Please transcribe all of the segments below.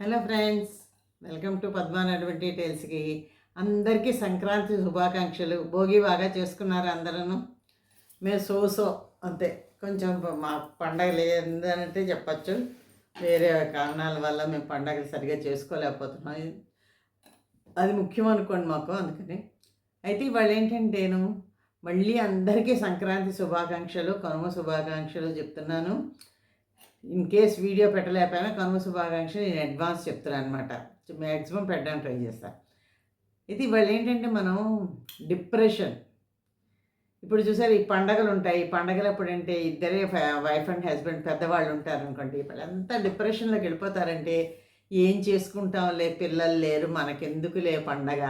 Hello friends welcome to పద్మానటువంటి టైల్స్కి అందరికీ సంక్రాంతి శుభాకాంక్షలు. భోగి బాగా చేసుకున్నారు అందరూ మేము సోసో అంతే. కొంచెం మా పండగ లేదంటే చెప్పచ్చు. వేరే కారణాల వల్ల మేము పండగలు సరిగా చేసుకోలేకపోతున్నాం. అది ముఖ్యం అనుకోండి మాకు అందుకని. అయితే ఇవాళ ఏంటంటే నేను మళ్ళీ అందరికీ సంక్రాంతి శుభాకాంక్షలు కనుమ శుభాకాంక్షలు చెప్తున్నాను. ఇన్ కేస్ వీడియో పెట్టలేకపోయినా కనుమ శుభాకాంక్షలు నేను అడ్వాన్స్ చెప్తున్నాను అనమాట మ్యాక్సిమం పెట్టడానికి ట్రై చేస్తాను ఇది ఇవాళ ఏంటంటే మనం డిప్రెషన్. ఇప్పుడు చూసారు ఈ పండగలు ఉంటాయి. ఈ పండగలు అప్పుడంటే ఇద్దరే వైఫ్ అండ్ హస్బెండ్ పెద్దవాళ్ళు ఉంటారు అనుకోండి. ఇప్పుడు అంతా డిప్రెషన్లోకి వెళ్ళిపోతారంటే ఏం చేసుకుంటాంలే పిల్లలు లేరు. మనకెందుకులే పండగ?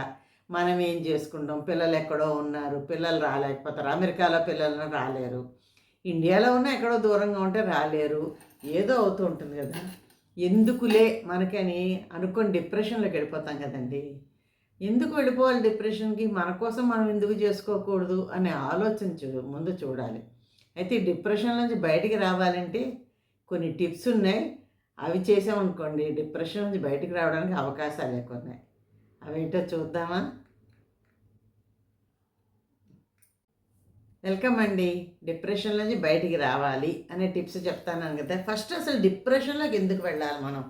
మనం ఏం చేసుకుంటాం? పిల్లలు ఎక్కడో ఉన్నారు. పిల్లలు రాలేకపోతారు. అమెరికాలో పిల్లలు రాలేరు. ఇండియాలో ఉన్న ఎక్కడో దూరంగా ఉంటే రాలేరు. ఏదో అవుతూ ఉంటుంది కదా. ఎందుకులే మనకని అనుకొని డిప్రెషన్లోకి వెళ్ళిపోతాం కదండి. ఎందుకు వెళ్ళిపోవాలి డిప్రెషన్కి? మన కోసం మనం ఎందుకు చేసుకోకూడదు అనే ఆలోచన చూ ముందు చూడాలి. అయితే డిప్రెషన్ నుంచి బయటికి రావాలంటే కొన్ని టిప్స్ ఉన్నాయి. అవి చేసామనుకోండి డిప్రెషన్ నుంచి బయటికి రావడానికి అవకాశాలు ఎక్కువ ఉన్నాయి. అవేంటో చూద్దామా? వెల్కమ్ అండి. డిప్రెషన్ నుంచి బయటికి రావాలి అనే టిప్స్ చెప్తాను కదా. ఫస్ట్ అసలు డిప్రెషన్లోకి ఎందుకు వెళ్ళాలి మనం?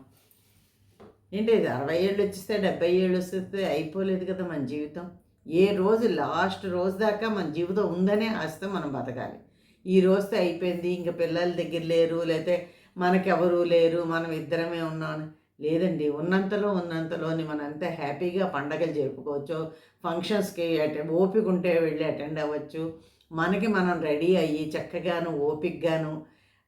ఏంటి అరవై ఏళ్ళు వచ్చిస్తే డెబ్బై ఏళ్ళు వస్తే అయిపోలేదు కదా మన జీవితం. ఏ రోజు లాస్ట్ రోజు దాకా మన జీవితం ఉందనే ఆశతో మనం బతకాలి. ఈ రోజుతో అయిపోయింది ఇంకా పిల్లల దగ్గర లేరు లేకపోతే మనకెవరు లేరు మనం ఇద్దరమే ఉన్నాను లేదండి ఉన్నంతలో ఉన్నంతలోని మనం అంతా హ్యాపీగా పండగలు జరుపుకోవచ్చు ఫంక్షన్స్కి అటెండ్ ఓపిక ఉంటే వెళ్ళి అటెండ్ అవ్వచ్చు మనకి మనం రెడీ అయ్యి చక్కగాను ఓపిక్గాను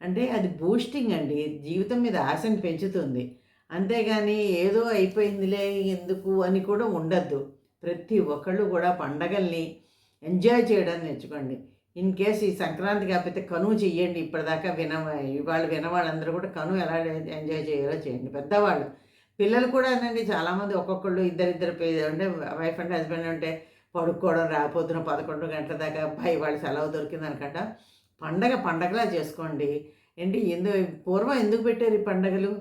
అంటే అది బూస్టింగ్ అండి. జీవితం మీద ఆశను పెంచుతుంది. అంతేగాని ఏదో అయిపోయిందిలే ఎందుకు అని కూడా ఉండద్దు. ప్రతి ఒక్కళ్ళు కూడా పండగల్ని ఎంజాయ్ చేయడం నేర్చుకోండి. ఇన్ కేస్ ఈ సంక్రాంతి కాకపోతే కనువు చెయ్యండి. ఇప్పటిదాకా విన ఇవాళ వినవాళ్ళందరూ కూడా కనువు ఎలా ఎంజాయ్ చేయాలో చేయండి. పెద్దవాళ్ళు పిల్లలు కూడా అనండి చాలామంది ఒక్కొక్కళ్ళు ఇద్దరిద్దరు అంటే వైఫ్ అండ్ హస్బెండ్ అంటే పడుకోవడం రాపోతున్న పదకొండు గంటల దాకా పై వాళ్ళు సెలవు దొరికింది పండగ పండగలా చేసుకోండి. ఏంటి ఎందుకు పూర్వం ఎందుకు పెట్టారు ఈ పండగలు?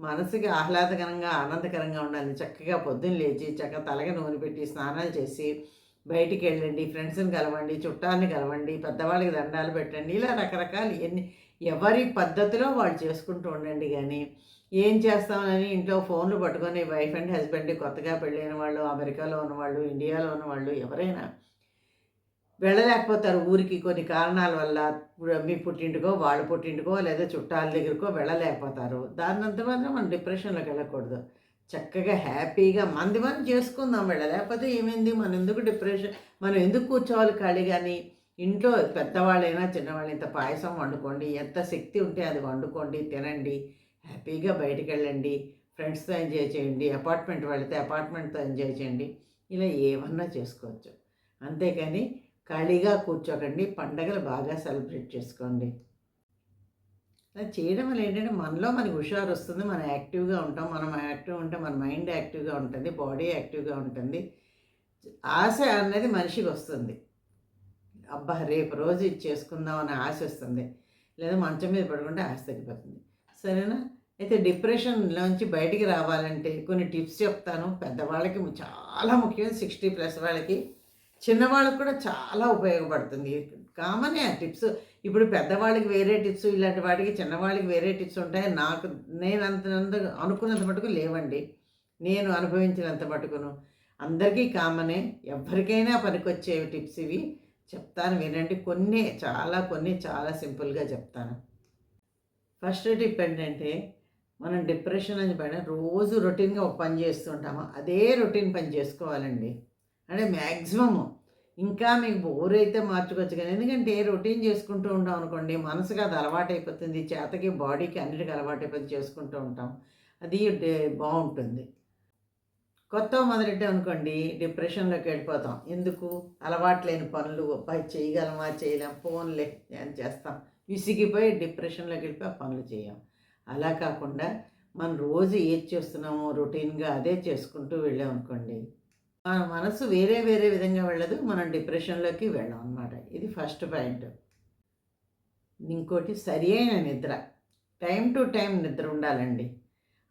మనసుకి ఆహ్లాదకరంగా ఆనందకరంగా ఉండాలి. చక్కగా పొద్దున్న లేచి చక్కగా తలగా నూనె పెట్టి స్నానాలు చేసి బయటికి వెళ్ళండి ఫ్రెండ్స్ని కలవండి చుట్టాలని కలవండి పెద్దవాళ్ళకి దండాలు పెట్టండి. ఇలా రకరకాలు ఎన్ని ఎవరి పద్ధతిలో వాళ్ళు చేసుకుంటూ ఉండండి కానీ ఏం చేస్తామని ఇంట్లో ఫోన్లు పట్టుకొని వైఫ్ అండ్ హస్బెండ్ కొత్తగా పెళ్ళైన వాళ్ళు అమెరికాలో ఉన్నవాళ్ళు ఇండియాలో ఉన్నవాళ్ళు ఎవరైనా వెళ్ళలేకపోతారు ఊరికి. కొన్ని కారణాల వల్ల మీ పుట్టింటికో వాళ్ళ పుట్టింటికో లేదా చుట్టాల దగ్గరకో వెళ్ళలేకపోతారు. దాన్నంత మాత్రం మనం డిప్రెషన్లోకి వెళ్ళకూడదు. చక్కగా హ్యాపీగా మంది మనం చేసుకుందాం వెళ్ళలేకపోతే ఏమైంది? మనం ఎందుకు డిప్రెషన్ మనం ఎందుకు కూర్చోవాలి ఖాళీ కానీ ఇంట్లో పెద్దవాళ్ళైనా చిన్నవాళ్ళు ఇంత పాయసం వండుకోండి ఎంత శక్తి ఉంటే అది వండుకోండి తినండి. హ్యాపీగా బయటికి వెళ్ళండి ఫ్రెండ్స్తో ఎంజాయ్ చేయండి అపార్ట్మెంట్ వెళితే అపార్ట్మెంట్తో ఎంజాయ్ చేయండి ఇలా ఏమన్నా చేసుకోవచ్చు. అంతేకాని ఖాళీగా కూర్చోకండి పండగలు బాగా సెలబ్రేట్ చేసుకోండి. అలా చేయడం వల్ల ఏంటంటే మనలో మనకి హుషారు వస్తుంది మనం యాక్టివ్గా ఉంటాం మనం యాక్టివ్ ఉంటే మన మైండ్ యాక్టివ్గా ఉంటుంది బాడీ యాక్టివ్గా ఉంటుంది. ఆశ అనేది మనిషికి వస్తుంది. అబ్బా రేపు రోజు ఇది చేసుకుందాం అనే ఆశ వస్తుంది. లేదా మంచం మీద పడుకుంటే ఆశ తగ్గిపోతుంది. సరేనా? అయితే డిప్రెషన్లోంచి బయటికి రావాలంటే కొన్ని టిప్స్ చెప్తాను. పెద్దవాళ్ళకి చాలా ముఖ్యం సిక్స్టీ ప్లస్ వాళ్ళకి. చిన్నవాళ్ళకి కూడా చాలా ఉపయోగపడుతుంది. కామనే ఆ టిప్స్. ఇప్పుడు పెద్దవాళ్ళకి వేరే టిప్స్ ఇలాంటి వాటికి చిన్నవాళ్ళకి వేరే టిప్స్ ఉంటాయి. నాకు నేను అంత అనుకున్నంత మటుకు లేవండి. నేను అనుభవించినంత మటుకును. అందరికీ కామనే. ఎవరికైనా పనికొచ్చే టిప్స్ ఇవి. చెప్తాను వినండి. కొన్ని చాలా కొన్ని చాలా సింపుల్గా చెప్తాను. ఫస్ట్ టిప్ ఏంటంటే మనం డిప్రెషన్ అని పైన రోజు రొటీన్గా ఒక పని చేస్తుంటాము అదే రొటీన్ పని చేసుకోవాలండి. అంటే మ్యాక్సిమము ఇంకా మీకు బోర్ అయితే మార్చుకోవచ్చు కానీ ఎందుకంటే రొటీన్ చేసుకుంటూ ఉంటాం అనుకోండి మనసుకి అది అలవాటైపోతుంది చేతకి బాడీకి అన్నిటికీ అలవాటైపోతుంది చేసుకుంటూ ఉంటాం అది బాగుంటుంది. కొత్త మొదలెట్టాం అనుకోండి డిప్రెషన్లోకి వెళ్ళిపోతాం. ఎందుకు? అలవాట్లేని పనులు అబ్బాయి చేయగలమా చేయలేం ఫోన్లే అని చేస్తాం? విసిగిపోయి డిప్రెషన్లోకి వెళ్ళిపోయి పనులు చేయం. అలా కాకుండా మనం రోజు ఏది చేస్తున్నామో రొటీన్గా అదే చేసుకుంటూ వెళ్ళాం అనుకోండి మన మనసు వేరే వేరే విధంగా వెళ్ళదు మనం డిప్రెషన్లోకి వెళ్ళాం అనమాట ఇది ఫస్ట్ పాయింట్. ఇంకోటి సరి అయిన నిద్ర. టైం టు టైం నిద్ర ఉండాలండి.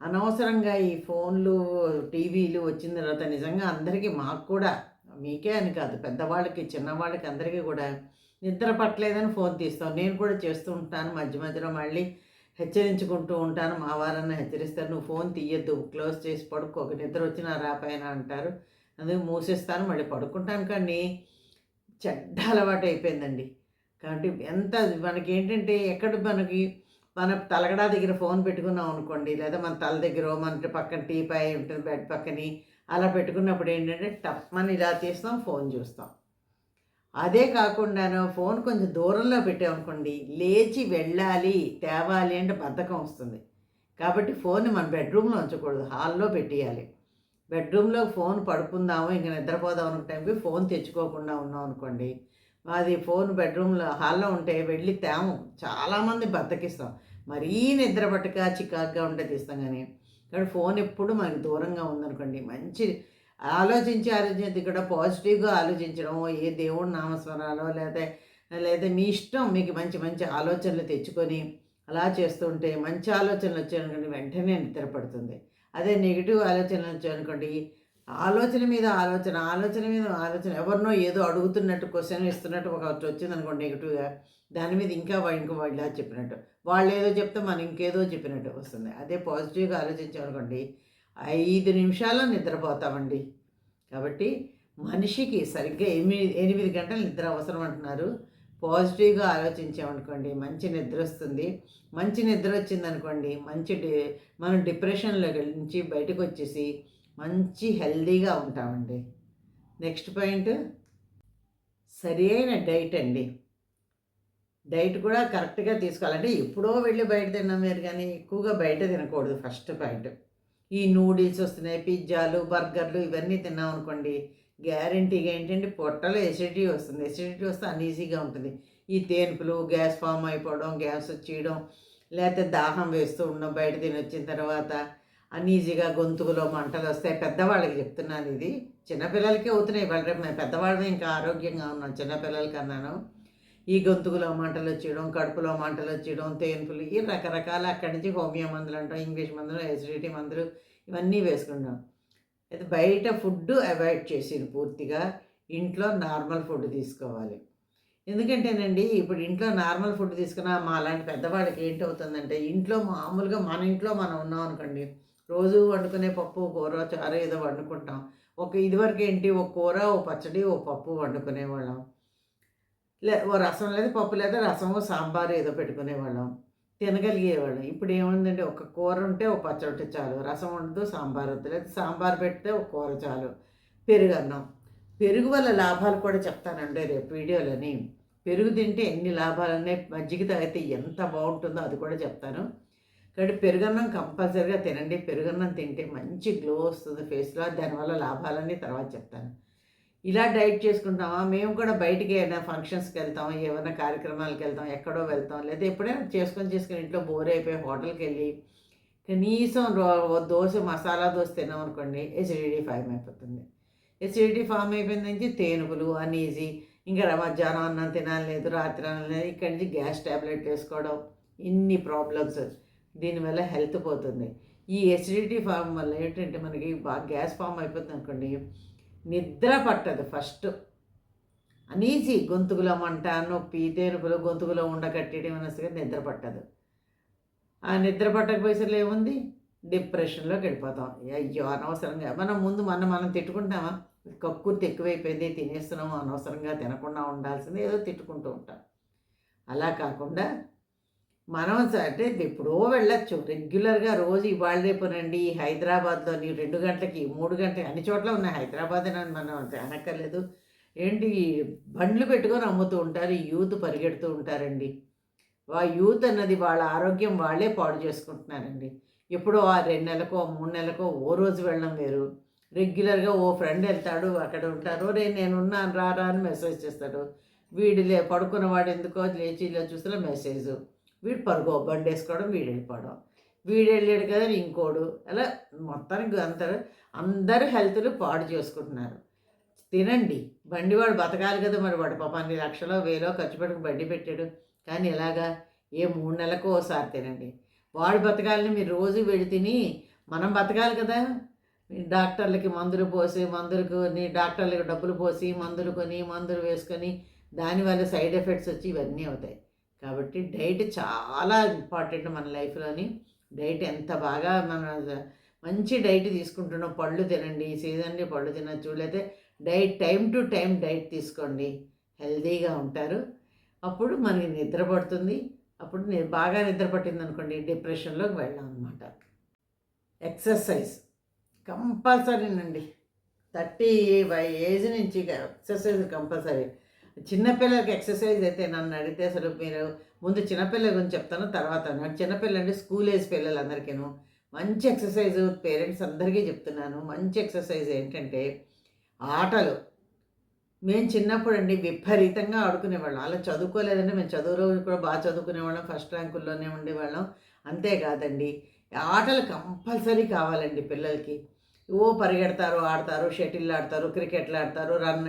అనవసరంగా ఈ ఫోన్లు టీవీలు వచ్చిన తర్వాత నిజంగా అందరికీ మాకు కూడా మీకే అని కాదు పెద్దవాళ్ళకి చిన్నవాళ్ళకి అందరికీ కూడా నిద్ర పట్టలేదని ఫోన్ తీస్తాం. నేను కూడా చేస్తూ ఉంటాను మధ్య మధ్యలో మళ్ళీ హెచ్చరించుకుంటూ ఉంటాను. మా వారన్నా హెచ్చరిస్తారు నువ్వు ఫోన్ తీయద్దు క్లోజ్ చేసి పడుకో ఒక నిద్ర వచ్చినా రాపైన అంటారు. అందుకు మూసేస్తాను మళ్ళీ పడుకుంటాను కానీ చెడ్డ అలవాటు అయిపోయిందండి. కాబట్టి ఎంత మనకి ఏంటంటే ఎక్కడ మనకి మన తలగడా దగ్గర ఫోన్ పెట్టుకున్నాం అనుకోండి లేదా మన తల దగ్గర మన పక్కన టీ పై ఉంటుంది బెడ్ పక్కని అలా పెట్టుకున్నప్పుడు ఏంటంటే టప్ మనం ఇలా తీస్తాం ఫోన్ చూస్తాం. అదే కాకుండాను ఫోన్ కొంచెం దూరంలో పెట్టామనుకోండి లేచి వెళ్ళాలి తేవాలి అంటే బద్ధకం వస్తుంది. కాబట్టి ఫోన్ మన బెడ్రూమ్లో ఉంచకూడదు హాల్లో పెట్టేయాలి. బెడ్రూమ్లో ఫోన్ పడుకుందాము ఇంక నిద్రపోదాం అనే టైంకి ఫోన్ తెచ్చుకోకుండా ఉన్నాం అనుకోండి అది ఫోన్ బెడ్రూమ్లో హాల్లో ఉంటే వెళ్ళి తేము. చాలామంది బద్దకిస్తాం. మరీ నిద్ర పట్టక చికాక్గా ఉంటే తీస్తాం కానీ కానీ ఫోన్ ఎప్పుడు మనకు దూరంగా ఉందనుకోండి మంచి ఆలోచించి ఆలోచించి కూడా పాజిటివ్గా ఆలోచించడం ఏ దేవుడు నామస్వరాలో లేదా లేదా మీ ఇష్టం మీకు మంచి మంచి ఆలోచనలు తెచ్చుకొని అలా చేస్తుంటే మంచి ఆలోచనలు వచ్చాయనుకోండి వెంటనే నిద్రపడుతుంది. అదే నెగిటివ్ ఆలోచనలు వచ్చాయనుకోండి ఆలోచన మీద ఆలోచన ఆలోచన మీద ఆలోచన ఎవరినో ఏదో అడుగుతున్నట్టు క్వశ్చన్ ఇస్తున్నట్టు ఒక వచ్చింది అనుకోండి నెగిటివ్గా దాని మీద ఇంకా ఇంకా వాళ్ళు చెప్పినట్టు వాళ్ళు ఏదో చెప్తే మనం ఇంకేదో చెప్పినట్టు వస్తుంది. అదే పాజిటివ్గా ఆలోచించామనుకోండి ఐదు నిమిషాల్లో నిద్రపోతామండి. కాబట్టి మనిషికి సరిగ్గా ఎనిమిది ఎనిమిది గంటలు నిద్ర అవసరం అంటున్నారు. పాజిటివ్గా ఆలోచించామనుకోండి మంచి నిద్ర వస్తుంది. మంచి నిద్ర వచ్చిందనుకోండి మంచి డి మనం డిప్రెషన్లో నుంచి బయటకు వచ్చేసి మంచి హెల్దీగా ఉంటామండి. Next point. సరి అయిన డైట్ అండి. డైట్ కూడా కరెక్ట్గా తీసుకోవాలంటే ఎప్పుడో వెళ్ళి బయట తిన్నాం మీరు కానీ ఎక్కువగా బయట తినకూడదు ఫస్ట్ పాయింట్. ఈ నూడిల్స్ వస్తున్నాయి పిజ్జాలు బర్గర్లు ఇవన్నీ తిన్నాం అనుకోండి గ్యారంటీగా ఏంటంటే పొట్టలో ఎసిడిటీ వస్తుంది. ఎసిడిటీ వస్తే అన్ఈజీగా ఉంటుంది. ఈ తేనుపులు గ్యాస్ ఫామ్ అయిపోవడం గ్యాస్ వచ్చేయడం లేకపోతే దాహం వేస్తూ ఉండడం బయట తిని వచ్చిన తర్వాత అన్ఈజీగా గొంతుకులో మంటలు వస్తాయి. పెద్దవాళ్ళకి చెప్తున్నాను ఇది. చిన్నపిల్లలకే అవుతున్నాయి. వాళ్ళ రేపు మేము పెద్దవాళ్ళమే ఇంకా ఆరోగ్యంగా ఉన్నాం. చిన్నపిల్లలకి అన్నాను ఈ గొంతుకులో మంటలు వచ్చేయడం కడుపులో మంటలు వచ్చేయడం తేన్పులు ఈ రకరకాల అక్కడి నుంచి హోమియో మందులు అంటాం ఇంగ్లీష్ మందులు ఎసిడిటీ మందులు ఇవన్నీ వేసుకుంటాం. అయితే బయట ఫుడ్ అవాయిడ్ చేసేది పూర్తిగా ఇంట్లో నార్మల్ ఫుడ్ తీసుకోవాలి. ఎందుకంటేనండి ఇప్పుడు ఇంట్లో నార్మల్ ఫుడ్ తీసుకున్నా మా అలాంటి పెద్దవాళ్ళకి ఏంటవుతుందంటే ఇంట్లో మామూలుగా మన ఇంట్లో మనం ఉన్నాం అనుకోండి రోజు వండుకునే పప్పు కూర చారు ఏదో వండుకుంటాం. ఒక ఇదివరకు ఏంటి ఒక కూర ఓ పచ్చడి ఓ పప్పు వండుకునేవాళ్ళం. లే ఓ రసం లేదు పప్పు లేదా రసము సాంబార్ ఏదో పెట్టుకునేవాళ్ళం. తినగలిగేవాళ్ళం. ఇప్పుడు ఏముందంటే ఒక కూర ఉంటే ఒక పచ్చడి చాలు రసం ఉండదు సాంబార్ వద్దు. లేదు సాంబార్ పెడితే ఒక కూర చాలు. పెరుగు అన్నం. పెరుగు వల్ల లాభాలు కూడా చెప్తానండి రేపు వీడియోలని. పెరుగు తింటే ఎన్ని లాభాలున్నాయి మజ్జిగ తాగితే ఎంత బాగుంటుందో అది కూడా చెప్తాను. కాబట్టి పెరుగన్నం కంపల్సరీగా తినండి. పెరుగన్నం తింటే మంచి గ్లో వస్తుంది ఫేస్లో దానివల్ల లాభాలన్నీ తర్వాత చెప్తాను. ఇలా డైట్ చేసుకుంటామా? మేము కూడా బయటికి ఏమైనా ఫంక్షన్స్కి వెళ్తాం ఏమైనా కార్యక్రమాలకు వెళ్తాం ఎక్కడో వెళ్తాం. లేదా ఎప్పుడైనా చేసుకొని చేసుకుని ఇంట్లో బోర్ అయిపోయి హోటల్కి వెళ్ళి కనీసం దోశ మసాలా దోశ తిన్నాం అనుకోండి ఎసిడిటీ ఫామ్ అయిపోతుంది. ఎసిడిటీ ఫామ్ అయిపోయిన నుంచి తేనుగులు అనీజీ ఇంకా మధ్యాహ్నం అన్నం తినాలి లేదు రాత్రి అన్నం లేదు ఇక్కడి నుంచి గ్యాస్ ట్యాబ్లెట్ వేసుకోవడం ఇన్ని ప్రాబ్లమ్స్ దీనివల్ల హెల్త్ పోతుంది. ఈ ఎసిడిటీ ఫామ్ వల్ల ఏంటంటే మనకి బాగా గ్యాస్ ఫామ్ అయిపోతుంది అనుకోండి నిద్ర పట్టదు ఫస్ట్. అనీజీ గొంతుకులో మంట నొప్పి తేనుపులు గొంతుకులో ఉండకట్టేయడం అనేసి నిద్ర పట్టదు. ఆ నిద్ర పట్టకపోయేసరిలో ఏముంది? డిప్రెషన్లోకి వెళ్ళిపోతాం. అయ్యో అనవసరంగా. మనం ముందు మనం మనం తిట్టుకుంటామా? కక్కుర్తి ఎక్కువైపోయింది తినేస్తున్నాము అనవసరంగా తినకుండా ఉండాల్సింది ఏదో తిట్టుకుంటూ ఉంటాం. అలా కాకుండా మనం అంటే ఎప్పుడో వెళ్ళొచ్చు. రెగ్యులర్గా రోజు ఇవాళ రేపు రండి హైదరాబాద్లోని రెండు గంటలకి మూడు గంటలకి అన్ని చోట్ల ఉన్నాయి. హైదరాబాద్ అని మనం అనక్కర్లేదు. ఏంటి బండ్లు పెట్టుకొని అమ్ముతూ ఉంటారు యూత్ పరిగెడుతూ ఉంటారండి. వా యూత్ అన్నది వాళ్ళ ఆరోగ్యం వాళ్ళే పాడు చేసుకుంటున్నారండి. ఎప్పుడో ఆ రెండు నెలకో మూడు నెలలకో ఓ రోజు వెళ్ళడం వేరు. రెగ్యులర్గా ఓ ఫ్రెండ్ వెళ్తాడు అక్కడ ఉంటారు. రే నేనున్నాను రారా అని మెసేజ్ చేస్తాడు. వీడిలే పడుకున్నవాడు ఎందుకో లేచి ఇలా చూస్తే మెసేజ్. వీడు పరుగో బండి వేసుకోవడం వీడు వెళ్ళిపోవడం. వీడు వెళ్ళాడు కదా ఇంకోడు. అలా మొత్తానికి అందరూ అందరూ హెల్త్లు పాడు చేసుకుంటున్నారు. తినండి. బండి వాడు బతకాలి కదా మరి. వాడు పాపాన్ని లక్షలో వేలో ఖర్చు పెట్టుకు బండి పెట్టాడు. కానీ ఎలాగా? ఏ మూడు నెలలకు ఓసారి తినండి. వాడు బతకాలని మీరు రోజు వెళ్ళి తిని మనం బతకాలి కదా. డాక్టర్లకి మందులు పోసి మందులకు నీ డాక్టర్లకి డబ్బులు పోసి మందులు కొని మందులు వేసుకొని దానివల్ల సైడ్ ఎఫెక్ట్స్ వచ్చి ఇవన్నీ అవుతాయి. కాబట్టి డైట్ చాలా ఇంపార్టెంట్ మన లైఫ్లోని. డైట్ ఎంత బాగా మన మంచి డైట్ తీసుకుంటున్నాం పళ్ళు తినండి ఈ పళ్ళు తినచ్చు లేకపోతే diet time to time diet తీసుకోండి హెల్దీగా ఉంటారు. అప్పుడు మనకి నిద్ర పడుతుంది. అప్పుడు నేను బాగా నిద్ర పట్టింది అనుకోండి డిప్రెషన్లోకి వెళ్ళాం అనమాట ఎక్సర్సైజ్ కంపల్సరీనండి. థర్టీ ఏజ్ నుంచి ఎక్సర్సైజ్ కంపల్సరీ. చిన్నపిల్లలకి ఎక్సర్సైజ్ అయితే నన్ను అడిగితే అసలు మీరు ముందు చిన్నపిల్లల గురించి చెప్తాను తర్వాత చిన్నపిల్లలు అంటే స్కూల్ ఏజ్ పిల్లలందరికీను మంచి ఎక్సర్సైజ్ పేరెంట్స్ అందరికీ చెప్తున్నాను. మంచి ఎక్సర్సైజ్ ఏంటంటే ఆటలు. మేము చిన్నప్పుడు అండి విపరీతంగా ఆడుకునేవాళ్ళం. అలా చదువుకోలేదంటే మేము చదువు రోజు కూడా బాగా చదువుకునేవాళ్ళం. ఫస్ట్ ర్యాంకుల్లోనే ఉండేవాళ్ళం. అంతేకాదండి ఆటలు కంపల్సరీ కావాలండి పిల్లలకి. ఓ పరిగెడతారు ఆడతారు షటిల్ ఆడతారు క్రికెట్లు ఆడతారు రన్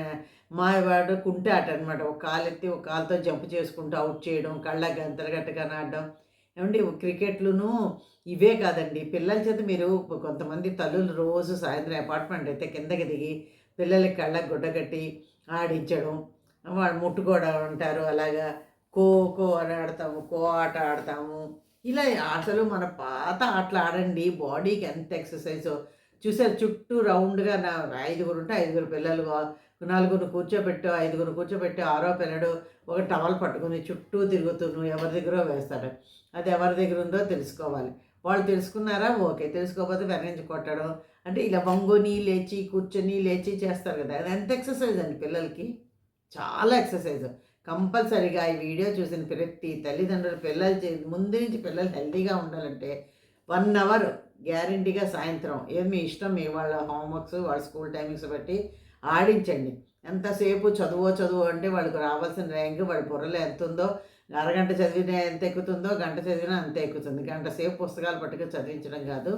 మాయవాడు కుంటే ఆట అనమాట ఒక కాలు ఎత్తి ఒక కాలుతో జంప్ చేసుకుంటూ అవుట్ చేయడం కళ్ళ గంతలు గట్టగా ఆడడం ఏమండి క్రికెట్లును ఇవే కాదండి. పిల్లల చేత మీరు కొంతమంది తల్లులు రోజు సాయంత్రం అపార్ట్మెంట్ అయితే కిందకి దిగి పిల్లలకి కళ్ళకు గుడ్డ కట్టి ఆడించడం వాళ్ళు ముట్టుకోవడం అంటారు. అలాగా ఖో ఖో అని ఆడతాము ఖో ఆట ఆడతాము. ఇలా ఆటలు మన పాత ఆటలు ఆడండి. బాడీకి ఎంత ఎక్సర్సైజో చూసారు చుట్టూ రౌండ్గా నా ఐదుగురు ఉంటే ఐదుగురు పిల్లలు నలుగురు కూర్చోబెట్టు ఐదుగురు కూర్చోబెట్టి ఆరో పిల్లడు ఒక టవల్ పట్టుకుని చుట్టూ తిరుగుతును ఎవరి దగ్గర వేస్తాడు. అది ఎవరి దగ్గర ఉందో తెలుసుకోవాలి. వాళ్ళు తెలుసుకున్నారా? ఓకే. తెలుసుకోకపోతే వెనకించి కొట్టడం. అంటే ఇలా వంగుని లేచి కూర్చొని లేచి చేస్తారు కదా. అది ఎంత ఎక్సర్సైజ్ అండి పిల్లలకి? చాలా ఎక్సర్సైజ్. కంపల్సరీగా ఈ వీడియో చూసిన ప్రతి తల్లిదండ్రులు పిల్లలు చే ముందు నుంచి పిల్లలు హెల్తీగా ఉండాలంటే వన్ అవర్ గ్యారంటీగా సాయంత్రం. ఏమి మీ ఇష్టం? మీ వాళ్ళ హోంవర్క్స్ వాళ్ళ స్కూల్ టైమింగ్స్ బట్టి ఆడించండి. ఎంతసేపు చదువో చదువు అంటే వాళ్ళకి రావాల్సిన ర్యాంక్ వాళ్ళ బుర్రలో ఎంత ఉందో అరగంట చదివినా ఎంత ఎక్కుతుందో గంట చదివినా అంత ఎక్కుతుంది. గంట సేపు పుస్తకాలు పట్టుకు చదివించడం కాదు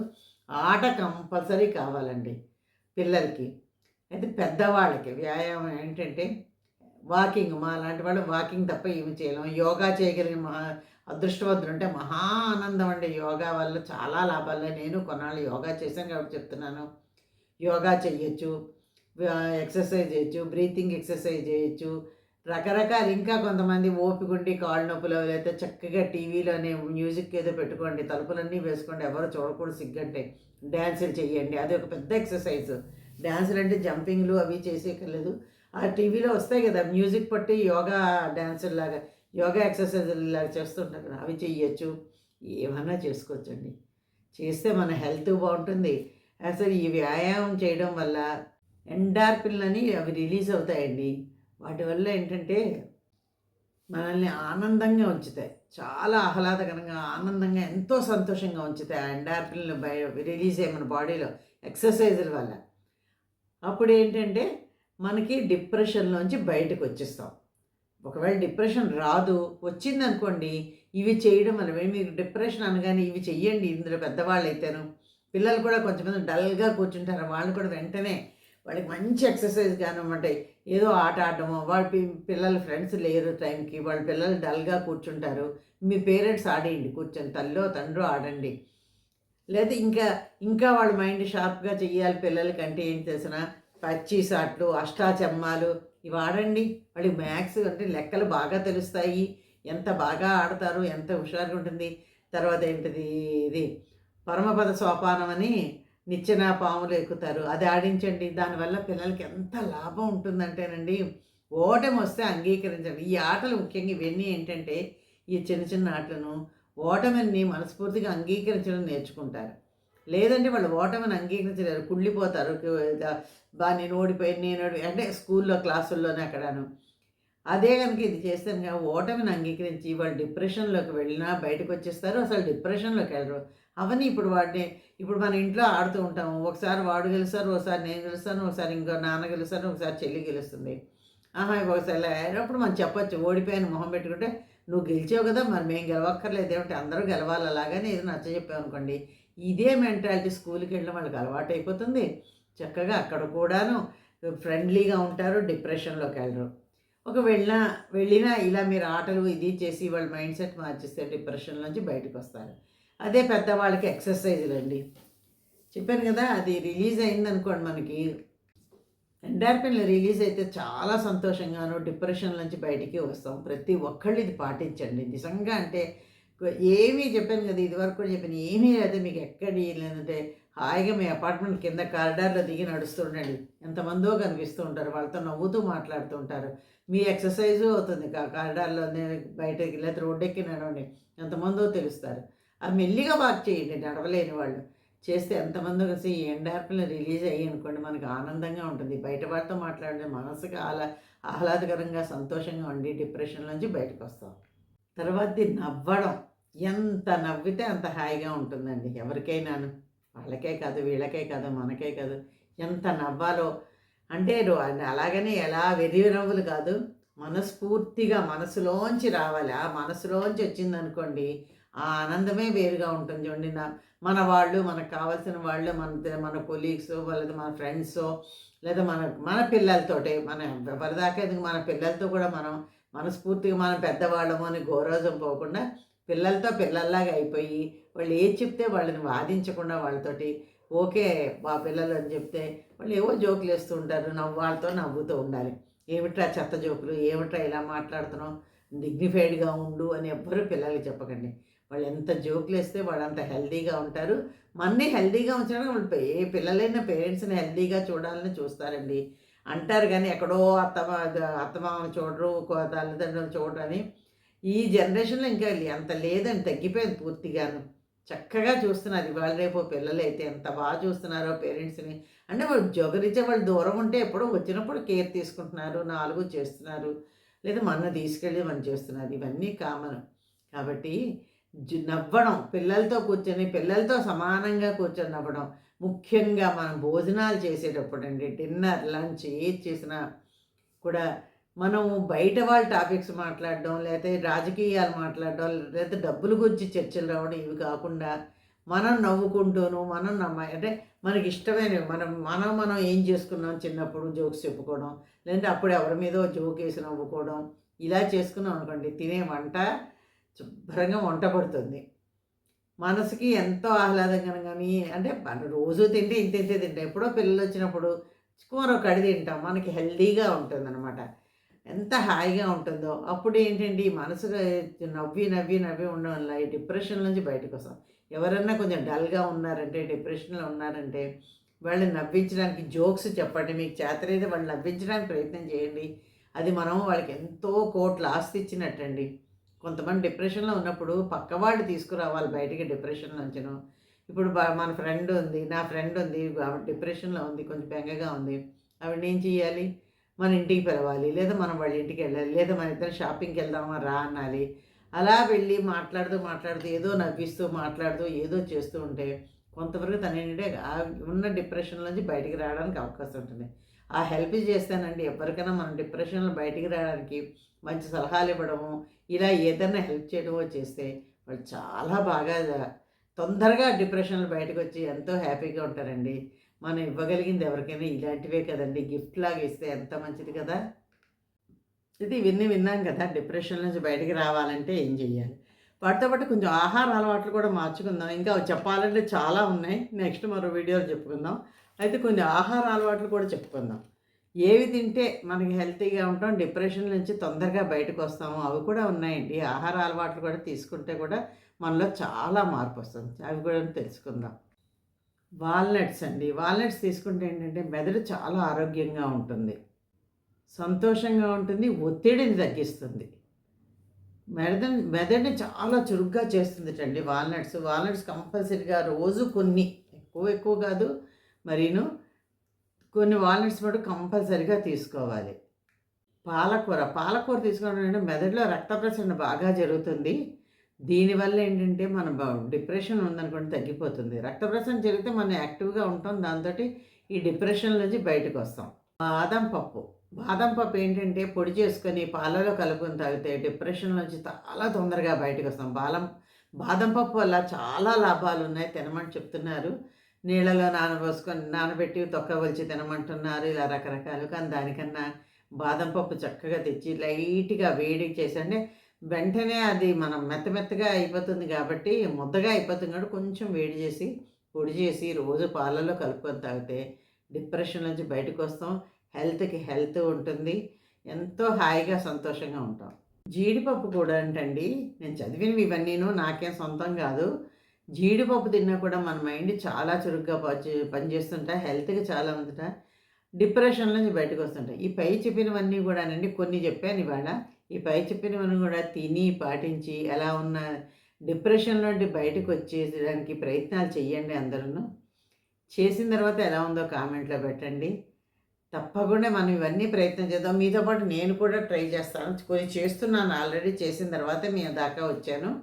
ఆట కంపల్సరీ కావాలండి పిల్లలకి. అయితే పెద్దవాళ్ళకి వ్యాయామం ఏంటంటే వాకింగ్ మా లాంటి వాళ్ళు వాకింగ్ తప్ప ఏమి చేయలేము. యోగా చేయగలిగిన మహా అదృష్టవంతులు ఉంటే మహా ఆనందం అండి. యోగా వల్ల చాలా లాభాలు. నేను కొన్నాళ్ళు యోగా చేశాను కాబట్టి చెప్తున్నాను. యోగా చేయొచ్చు ఎక్సర్సైజ్ చేయొచ్చు బ్రీతింగ్ ఎక్సర్సైజ్ చేయొచ్చు. రకరకాల ఇంకా కొంతమంది ఓపిక ఉండి కాళ్ళు నొప్పులు అయితే చక్కగా టీవీలోనే మ్యూజిక్ ఏదో పెట్టుకోండి తలుపులన్నీ వేసుకోండి ఎవరు చూడకూడదు సిగ్గంటే. డ్యాన్సులు చేయండి అది ఒక పెద్ద ఎక్సర్సైజ్. డ్యాన్సులు అంటే జంపింగ్లు అవి చేసేయక్కర్లేదు. ఆ టీవీలో వస్తాయి కదా మ్యూజిక్ పట్టి యోగా డ్యాన్సులు లాగా యోగా ఎక్సర్సైజులు లాగా చేస్తుంటారు కదా అవి చెయ్యొచ్చు. ఏమన్నా చేసుకోవచ్చండి. చేస్తే మన హెల్త్ బాగుంటుంది. అసలు ఈ వ్యాయామం చేయడం వల్ల ఎండార్పిల్లని అవి రిలీజ్ అవుతాయండి. వాటి వల్ల ఏంటంటే మనల్ని ఆనందంగా ఉంచుతాయి. చాలా ఆహ్లాదకరంగా ఆనందంగా ఎంతో సంతోషంగా ఉంచుతాయి ఆ ఎండార్పిల్ని బయ రిలీజ్ అయ్యి మన బాడీలో ఎక్సర్సైజుల వల్ల. అప్పుడు ఏంటంటే మనకి డిప్రెషన్లోంచి బయటకు వచ్చేస్తాం. ఒకవేళ డిప్రెషన్ రాదు వచ్చిందనుకోండి ఇవి చేయడం వల్ల మీరు డిప్రెషన్ అనగానే ఇవి చెయ్యండి ఇందులో పెద్దవాళ్ళు అయితేను పిల్లలు కూడా కొంచెం డల్గా కూర్చుంటారు వాళ్ళు కూడా వెంటనే వాళ్ళకి మంచి ఎక్సర్సైజ్ కానివ్వమాట ఏదో ఆట ఆడటము వాళ్ళ పిల్లల ఫ్రెండ్స్ లేరు టైంకి వాళ్ళ పిల్లలు డల్గా కూర్చుంటారు. మీ పేరెంట్స్ ఆడేయండి కూర్చొని తల్లో తండ్రో ఆడండి. లేదా ఇంకా ఇంకా వాళ్ళ మైండ్ షార్ప్గా చెయ్యాలి పిల్లలకంటే ఏం తెలిసినా పచ్చి సాట్లు అష్టాచమ్మాలు ఇవి ఆడండి. వాళ్ళకి మ్యాథ్స్ అంటే లెక్కలు బాగా తెలుస్తాయి. ఎంత బాగా ఆడతారు ఎంత హుషారుగా ఉంటుంది. తర్వాత ఏంటిది ఇది? పరమపద సోపానం అని నిచ్చెన పాములు ఎక్కుతారు. అది ఆడించండి. దానివల్ల పిల్లలకి ఎంత లాభం ఉంటుందంటేనండి ఓటమి వస్తే అంగీకరించండి. ఈ ఆటలు ముఖ్యంగా ఇవన్నీ ఏంటంటే ఈ చిన్న చిన్న ఆటలను ఓటమిని మనస్ఫూర్తిగా అంగీకరించడం నేర్చుకుంటారు. లేదంటే వాళ్ళు ఓటమిని అంగీకరించలేరు. కుళ్ళిపోతారు. బా నేను ఓడిపోయి నేను అంటే స్కూల్లో క్లాసుల్లోనే అక్కడను. అదే కనుక ఇది చేస్తాను ఓటమిని అంగీకరించి వాళ్ళు డిప్రెషన్లోకి వెళ్ళినా బయటకు వచ్చేస్తారు. అసలు డిప్రెషన్లోకి వెళ్ళరు. అవన్నీ ఇప్పుడు వాడిని ఇప్పుడు మన ఇంట్లో ఆడుతూ ఉంటాము. ఒకసారి వాడు గెలుస్తారు ఒకసారి నేను గెలుస్తాను ఒకసారి ఇంకో నాన్న గెలుస్తాను ఒకసారి చెల్లి గెలుస్తుంది. ఆహా ఒకసారి అయినప్పుడు మనం చెప్పొచ్చు ఓడిపోయాను మొహం పెట్టుకుంటే నువ్వు గెలిచావు కదా మరి మేము గెలవక్కర్లేదు. ఏమంటే అందరూ గెలవాలి అలాగని ఏదో నచ్చ చెప్పావు అనుకోండి ఇదే మెంటాలిటీ స్కూల్కి వెళ్ళడం వాళ్ళకి అలవాటు అయిపోతుంది చక్కగా అక్కడ కూడాను ఫ్రెండ్లీగా ఉంటారు డిప్రెషన్లోకి వెళ్ళరు. ఒక వెళ్ళినా వెళ్ళినా ఇలా మీరు ఆటలు ఇది చేసి వాళ్ళ మైండ్ సెట్ మార్చిస్తే డిప్రెషన్ నుంచి బయటకు వస్తారు. అదే పెద్దవాళ్ళకి ఎక్సర్సైజులు అండి చెప్పాను కదా అది రిలీజ్ అయిందనుకోండి మనకి. ఎండార్పిన్లు రిలీజ్ అయితే చాలా సంతోషంగాను డిప్రెషన్ నుంచి బయటికి వస్తాం. ప్రతి ఒక్కళ్ళు ఇది పాటించండి. నిజంగా అంటే ఏమీ చెప్పాను కదా ఇదివరకు కూడా చెప్పాను ఏమీ లేదు మీకు ఎక్కడి లేదంటే హాయిగా మీ అపార్ట్మెంట్ కింద కారిడార్లో దిగి నడుస్తుండండి ఎంతమందో కనిపిస్తూ ఉంటారు. వాళ్ళతో నవ్వుతూ మాట్లాడుతూ ఉంటారు. మీ ఎక్సర్సైజు అవుతుంది కారిడార్లో బయటకి లేదా రోడ్డు ఎక్కి నడవండి. ఎంతమందో తెలుస్తారు. ఆ మెల్లిగా వాక్ చేయండి. నడవలేని వాళ్ళు. చేస్తే ఎంతమంది కలిసి ఎండార్పులు రిలీజ్ అయ్యి అనుకోండి మనకు ఆనందంగా ఉంటుంది. బయట వాళ్ళతో మాట్లాడే మనసుకు ఆహ్లా ఆహ్లాదకరంగా సంతోషంగా ఉండి డిప్రెషన్ నుంచి బయటకు వస్తాం. తర్వాతది నవ్వడం. ఎంత నవ్వితే అంత హాయిగా ఉంటుందండి. ఎవరికైనాను. వాళ్ళకే కాదు వీళ్ళకే కాదు మనకే కాదు ఎంత నవ్వాలో. అంటే రో- ఎలా వెర్రి నవ్వులు కాదు మనస్ఫూర్తిగా మనసులోంచి రావాలి. ఆ మనసులోంచి వచ్చిందనుకోండి ఆ ఆనందమే వేరుగా ఉంటుంది చూడండి. నా మన వాళ్ళు మనకు కావాల్సిన వాళ్ళు మన మన కొలీగ్స్ లేదా మన ఫ్రెండ్స్ లేదా మన మన పిల్లలతోటే మన ఎవరిదాకా ఎందుకు మన పిల్లలతో కూడా మనం మనస్ఫూర్తిగా మనం పెద్దవాళ్ళము అని గౌరవం పోకుండా పిల్లలతో పిల్లల్లాగా అయిపోయి వాళ్ళు ఏది చెప్తే వాళ్ళని వాదించకుండా వాళ్ళతోటి ఓకే మా పిల్లలు అని చెప్తే వాళ్ళు ఏవో జోకులు వేస్తూ ఉంటారు నవ్వు వాళ్ళతో నవ్వుతూ ఉండాలి. ఏమిట్రా చెత్త జోకులు? ఏమిట్రా ఇలా మాట్లాడుతున్నాం డిగ్నిఫైడ్గా ఉండు అని ఎవ్వరూ పిల్లలకి చెప్పకండి. వాళ్ళు ఎంత జోకులు వేస్తే వాళ్ళు అంత హెల్దీగా ఉంటారు. మన్ని హెల్దీగా ఉంచడానికి వాళ్ళు ఏ పిల్లలైన పేరెంట్స్ని హెల్దీగా చూడాలని చూస్తారండి. అంటారు కానీ ఎక్కడో అత్తమా అత్తమామని చూడరు కో- తల్లిదండ్రులు చూడరని ఈ జనరేషన్లో ఇంకా అంత లేదని తగ్గిపోయింది పూర్తిగాను. చక్కగా చూస్తున్నారు. ఇవాళ రేపు పిల్లలు అయితే ఎంత బాగా చూస్తున్నారో పేరెంట్స్ని. అంటే వాళ్ళు జోగరిచ్చే వాళ్ళు దూరం ఉంటే ఎప్పుడో వచ్చినప్పుడు కేర్ తీసుకుంటున్నారు నాలుగు చేస్తున్నారు లేదా మన తీసుకెళ్ళి మనం చేస్తున్నారు ఇవన్నీ కామన్. కాబట్టి నవ్వడం పిల్లలతో కూర్చొని పిల్లలతో సమానంగా కూర్చొని నవ్వడం ముఖ్యంగా మనం భోజనాలు చేసేటప్పుడు అండి డిన్నర్ లంచ్ ఏది చేసినా కూడా మనం బయట వాళ్ళ టాపిక్స్ మాట్లాడడం లేకపోతే రాజకీయాలు మాట్లాడడం లేదా డబ్బుల గురించి చర్చలు రావడం ఇవి కాకుండా మనం నవ్వుకుంటూను మనం నమ్మ అంటే మనకి ఇష్టమైనవి మనం మనం మనం ఏం చేసుకున్నాం చిన్నప్పుడు జోక్స్ చెప్పుకోవడం లేదంటే అప్పుడు ఎవరి మీదో జోక్ వేసి నవ్వుకోవడం ఇలా చేసుకున్నాం అనుకోండి తినే వంట శుభ్రంగా వంట పడుతుంది. మనసుకి ఎంతో ఆహ్లాదంగా కానీ అంటే మన రోజు తింటే ఇంత ఇంతే తింటాం. ఎప్పుడో పిల్లలు వచ్చినప్పుడు కూర కడి తింటాం. మనకి హెల్దీగా ఉంటుంది అనమాట ఎంత హాయిగా ఉంటుందో. అప్పుడు ఏంటండి ఈ మనసు నవ్వి నవ్వి నవ్వి ఉండడం వల్ల ఈ డిప్రెషన్ నుంచి బయటకు వస్తాం. ఎవరన్నా కొంచెం డల్గా ఉన్నారంటే డిప్రెషన్లో ఉన్నారంటే వాళ్ళని నవ్వించడానికి జోక్స్ చెప్పండి. మీకు చేతనైతే వాళ్ళని నవ్వించడానికి ప్రయత్నం చేయండి. అది మనం వాళ్ళకి ఎంతో కోట్ల ఆస్తి ఇచ్చినట్టండి. కొంతమంది డిప్రెషన్లో ఉన్నప్పుడు పక్కవాళ్ళు తీసుకురావాలి బయటికి డిప్రెషన్ ఇప్పుడు మన ఫ్రెండ్ ఉంది నా ఫ్రెండ్ ఉంది డిప్రెషన్లో ఉంది కొంచెం బెంగగా ఉంది. ఆవిడ ఏం చేయాలి మన ఇంటికి పిలవాలి లేదా మనం వాళ్ళ ఇంటికి వెళ్ళాలి లేదా మన ఇద్దరు షాపింగ్కి వెళ్దామా రా అనాలి. అలా వెళ్ళి మాట్లాడుతూ మాట్లాడుతూ ఏదో నవ్విస్తూ మాట్లాడుతూ ఏదో చేస్తూ ఉంటే కొంతవరకు తన ఏంటంటే ఉన్న డిప్రెషన్ నుంచి బయటికి రావడానికి అవకాశం ఉంటుంది. ఆ హెల్ప్ చేస్తానండి. ఎవరికైనా మనం డిప్రెషన్లో బయటికి రావడానికి మంచి సలహాలు ఇవ్వడము ఇలా ఏదైనా హెల్ప్ చేయడమో చేస్తే వాళ్ళు చాలా బాగా తొందరగా డిప్రెషన్లో బయటకు వచ్చి ఎంతో హ్యాపీగా ఉంటారండి. మనం ఇవ్వగలిగింది ఎవరికైనా ఇలాంటివే కదండి. గిఫ్ట్ లాగా ఇస్తే ఎంత మంచిది కదా. ఇది విన్ని విన్నాం కదా. డిప్రెషన్ నుంచి బయటికి రావాలంటే ఏం చెయ్యాలి? వాటితో పాటు కొంచెం ఆహార అలవాట్లు కూడా మార్చుకుందాం. ఇంకా చెప్పాలంటే చాలా ఉన్నాయి. నెక్స్ట్ మరో వీడియోలో చెప్పుకుందాం. అయితే కొన్ని ఆహార అలవాట్లు కూడా చెప్పుకుందాం. ఏవి తింటే మనకి హెల్తీగా ఉంటాం డిప్రెషన్ నుంచి తొందరగా బయటకు వస్తాము అవి కూడా ఉన్నాయండి. ఆహార అలవాట్లు కూడా తీసుకుంటే కూడా మనలో చాలా మార్పు వస్తుంది. అవి కూడా తెలుసుకుందాం. వాల్నట్స్ అండి. వాల్నట్స్ తీసుకుంటే ఏంటంటే మెదడు చాలా ఆరోగ్యంగా ఉంటుంది. సంతోషంగా ఉంటుంది. ఒత్తిడిని తగ్గిస్తుంది. మెదడు మెదడుని చాలా చురుగ్గా చేస్తుంది అండి వాల్నట్స్. వాల్నట్స్ కంపల్సరీగా రోజు కొన్ని ఎక్కువ ఎక్కువ కాదు మరీను కొన్ని వాల్నట్స్ మటు కంపల్సరీగా తీసుకోవాలి. పాలకూర పాలకూర తీసుకోవడం అంటే మెదడులో రక్త ప్రసరణ బాగా జరుగుతుంది. దీనివల్ల ఏంటంటే మన డిప్రెషన్ ఉందనుకోండి తగ్గిపోతుంది. రక్త ప్రసరణ జరిగితే మనం యాక్టివ్గా ఉంటాం. దాంతో ఈ డిప్రెషన్ నుంచి బయటకు వస్తాం. బాదం పప్పు. బాదం పప్పు ఏంటంటే పొడి చేసుకొని పాలలో కలుపుకొని తాగితే డిప్రెషన్ నుంచి చాలా తొందరగా బయటకు వస్తాం. బాలం బాదం పప్పు వల్ల చాలా లాభాలు ఉన్నాయి. తినమని చెప్తున్నారు. నీళ్ళలో నానబోసుకొని నానబెట్టి తొక్కవలిచి తినమంటున్నారు. ఇలా రకరకాలు కానీ దానికన్నా బాదం పప్పు చక్కగా తెచ్చి లైట్గా వేడి చేసి అంటే వెంటనే అది మనం మెత్త మెత్తగా అయిపోతుంది కాబట్టి ముద్దగా అయిపోతుంది కాబట్టి కొంచెం వేడి చేసి పొడి చేసి రోజు పాలలో కలుపుకొని తాగితే డిప్రెషన్ నుంచి బయటకు వస్తాం. హెల్త్కి హెల్త్ ఉంటుంది. ఎంతో హాయిగా సంతోషంగా ఉంటాం. జీడిపప్పు కూడా అంటండి నేను చదివినవి ఇవన్నీను నాకేం సొంతం కాదు. జీడిపప్పు తిన్నా కూడా మన మైండ్ చాలా చురుగ్గా పని పనిచేస్తుంటా హెల్త్కి చాలా ఉందట. డిప్రెషన్ నుంచి బయటకు వస్తుంటాయి ఈ పై చెప్పినవన్నీ కూడానండి కొన్ని చెప్పాను ఇవాళ. ఈ పై చెప్పినవన్నీ కూడా తిని పాటించి ఎలా ఉన్న డిప్రెషన్ నుండి బయటకు వచ్చేయడానికి ప్రయత్నాలు చెయ్యండి అందరూ చేసిన తర్వాత ఎలా ఉందో కామెంట్లో పెట్టండి. తప్పకుండా మనం ఇవన్నీ ప్రయత్నం చేద్దాం. మీతో పాటు నేను కూడా ట్రై చేస్తాను. కొన్ని చేస్తున్నాను ఆల్రెడీ. చేసిన తర్వాత మీ దాకా వచ్చాను.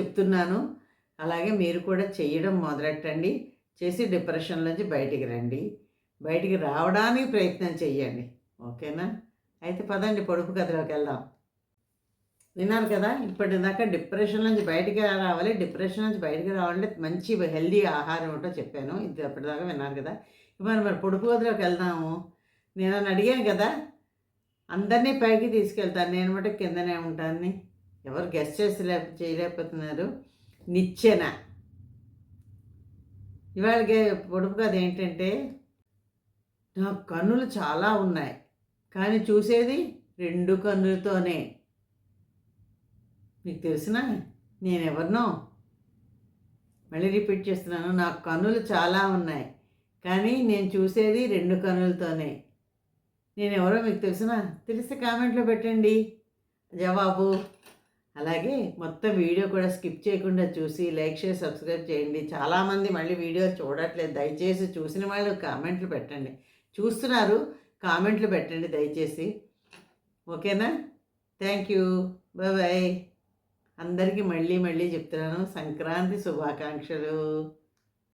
చెప్తున్నాను. అలాగే మీరు కూడా చేయడం మొదలెట్టండి. చేసి డిప్రెషన్ నుంచి బయటికి రండి. బయటికి రావడానికి ప్రయత్నం చెయ్యండి. ఓకేనా? అయితే పదండి పొడుపు కథలోకి వెళ్దాం. విన్నారు కదా ఇప్పటిదాకా డిప్రెషన్ నుంచి బయటికి రావాలి డిప్రెషన్ నుంచి బయటికి రావాలంటే మంచి హెల్దీ ఆహారం ఏంటో చెప్పాను ఇది అప్పటిదాకా విన్నారు కదా. ఇప్పుడు మరి పొడుపు కథలోకి వెళ్దాము. నేను అని అడిగాను కదా అందరినీ పైకి తీసుకెళ్తాను నేను మటు కిందనే ఉంటాను ఎవరు గెస్ట్ చేసి లేక చేయలేకపోతున్నారు. నిచ్చెన. ఇవాళ పొడుపు కథ ఏంటంటే నా కన్నులు చాలా ఉన్నాయి. కానీ చూసేది రెండు కన్నులతోనే. మీకు తెలిసిన? నేనెవరినో? మళ్ళీ రిపీట్ చేస్తున్నాను. నాకు కన్నులు చాలా ఉన్నాయి కానీ నేను చూసేది రెండు కన్నులతోనే. నేను ఎవరో మీకు తెలిసిన? తెలిస్తే కామెంట్లో పెట్టండి. జవాబు అలాగే మొత్తం వీడియో కూడా స్కిప్ చేయకుండా చూసి లైక్ చేసి సబ్స్క్రైబ్ చేయండి. చాలామంది మళ్ళీ వీడియో చూడట్లేదు. దయచేసి చూసిన వాళ్ళు కామెంట్లు పెట్టండి. చూస్తున్నారు కామెంట్లు పెట్టండి దయచేసి. ఓకేనా? థ్యాంక్ యూ బాయ్ బాయ్ అందరికీ మళ్ళీ మళ్ళీ చెప్తున్నాను. సంక్రాంతి శుభాకాంక్షలు.